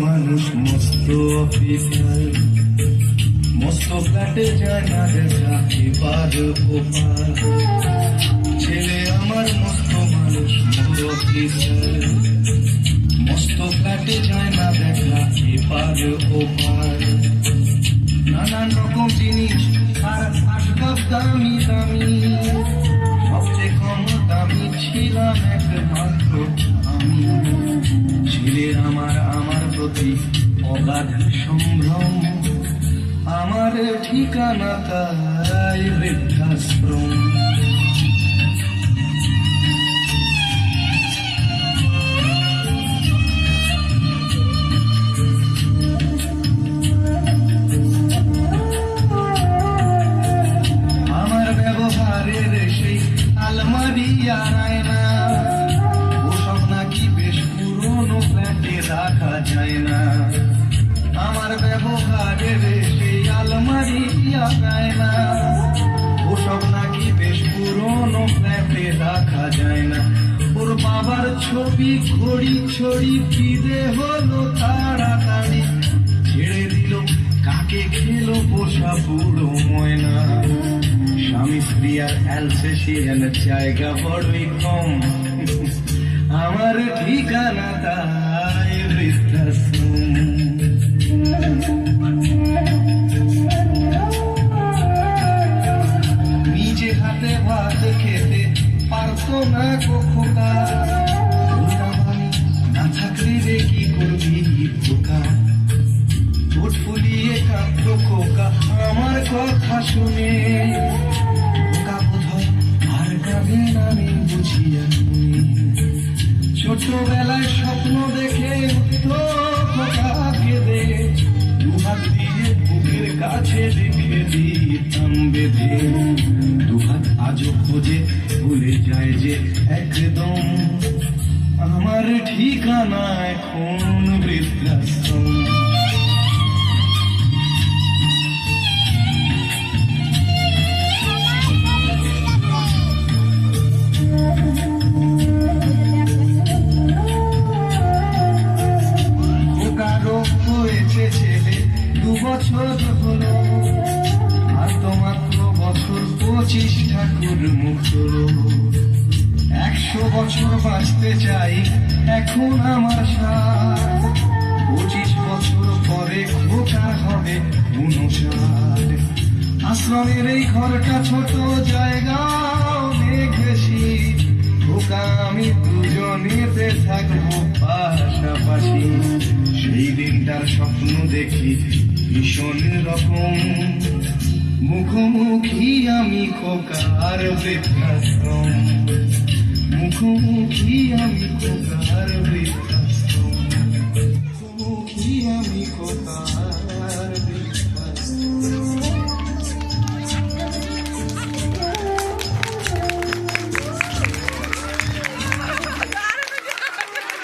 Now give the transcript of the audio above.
মানুষ, মস্ত অফিসার। মস্ত ফ্ল্যাটে না দেখা এপার ওপার ছেলে আমার মস্ত মানুষ, মস্ত অফিসার। মস্ত ফ্ল্যাটে যায় না দেখা এপার ওপার নানান রকম জিনিস আর আসবাব দামি দামি সবচেয়ে কম দামি ছিলাম একমাত্র আমি ছেলের আমার আমার প্রতি অগাধ সম্ভ্রম আমার ঠিকানা তাই বৃদ্ধাশ্রম। ওসব নাকি বেশ পুরনো ফ্ল্যাটে রাখা যায় না। আমার ব্যবহারের সেই আলমারি আর আয়না ওসব নাকি বেশ পুরনো ফ্ল্যাটে রাখা যায় না। ওর বাবার ছবি ঘড়ি ছড়ি ফিরে হলো তাড়াতাড়ি। ছেড়ে দিল, কাকে খেলো পোষা পুরো ময়না। আর অ্যালসেশিয়ান জায়গা বড়ই কম। আমার ঠিকানা তাই নিজে হাতে ভাত খেতে পারতো না কখোকা না থাকলে রে কি করবি খোকা। ঠোঁট খোকা, আমার কথা শুনে। আমি ছোটবেলায় স্বপ্ন দেখে উঠতো খোকা কেঁদে দুহাত কাছে রেখে দিতাম বেঁধে। দুহাত আজও খোঁজে, ভুলে যায় যে একদম আমার ঠিকানা এখন বৃদ্ধাশ্রম। বছর হলো আর তো মাত্র বছর পঁচিশ ঠাকুর মুখ একশো বছর বাঁচতে চাই এখন আমার সাথ পঁচিশ বছর পরে খোকা হবে উনষাট। আশ্রমের এই ঘরটা ছোট জায়গা বেশি খোকা, আমি দুজনেতে থাকব পাশাপাশি। সেই দিনটার স্বপ্ন দেখি ভীষণ রকম মুখোমুখি আমি খোকার বৃদ্ধাশ্রম। মুখোমুখি আমি খোকার বৃদ্ধ